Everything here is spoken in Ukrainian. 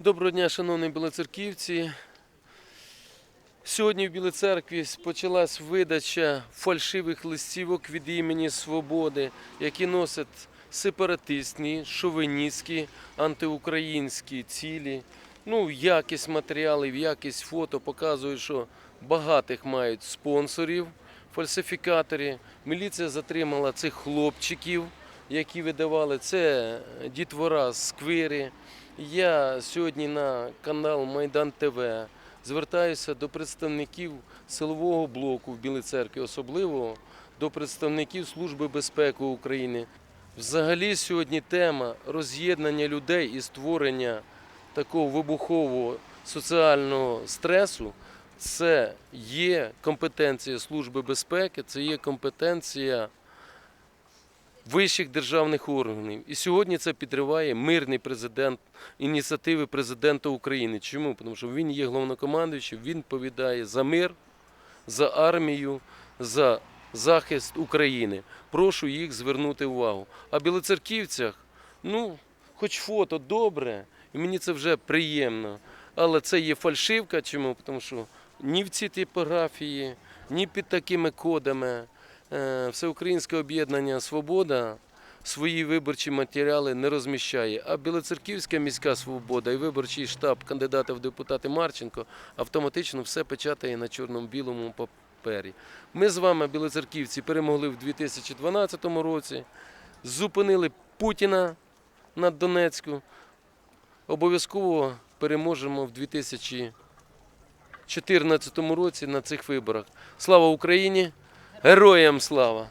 Доброго дня, шановні білоцерківці. Сьогодні в Білій церкві почалась видача фальшивих листівок від імені Свободи, які носять сепаратистні, шовиністські, антиукраїнські цілі. Ну, якість матеріалів, якість фото показують, що багатих мають спонсорів, фальсифікаторів. Міліція затримала цих хлопчиків, які видавали це дітвора з сквири. Я сьогодні на канал Майдан ТВ звертаюся до представників силового блоку в Білій церкві, особливо до представників Служби безпеки України. Взагалі сьогодні тема роз'єднання людей і створення такого вибухового соціального стресу це є компетенція Служби безпеки, це є компетенція вищих державних органів. І сьогодні це підриває мирний президент ініціативи президента України. Чому? Тому що він є головнокомандуючим, він відповідає за мир, за армію, за захист України. Прошу їх звернути увагу. А білоцерківцях, ну, хоч фото добре, і мені це вже приємно. Але це є фальшивка. Чому? Тому що ні в цій типографії, ні під такими кодами. Е, Всеукраїнське об'єднання Свобода свої виборчі матеріали не розміщає. А Білоцерківська міська свобода і виборчий штаб кандидата в депутати Марченко автоматично все печатає на чорному-білому папері. Ми з вами, білоцерківці, перемогли в 2012 році, зупинили Путіна на Донецьку. Обов'язково переможемо в 2014 році на цих виборах. Слава Україні! Героям слава!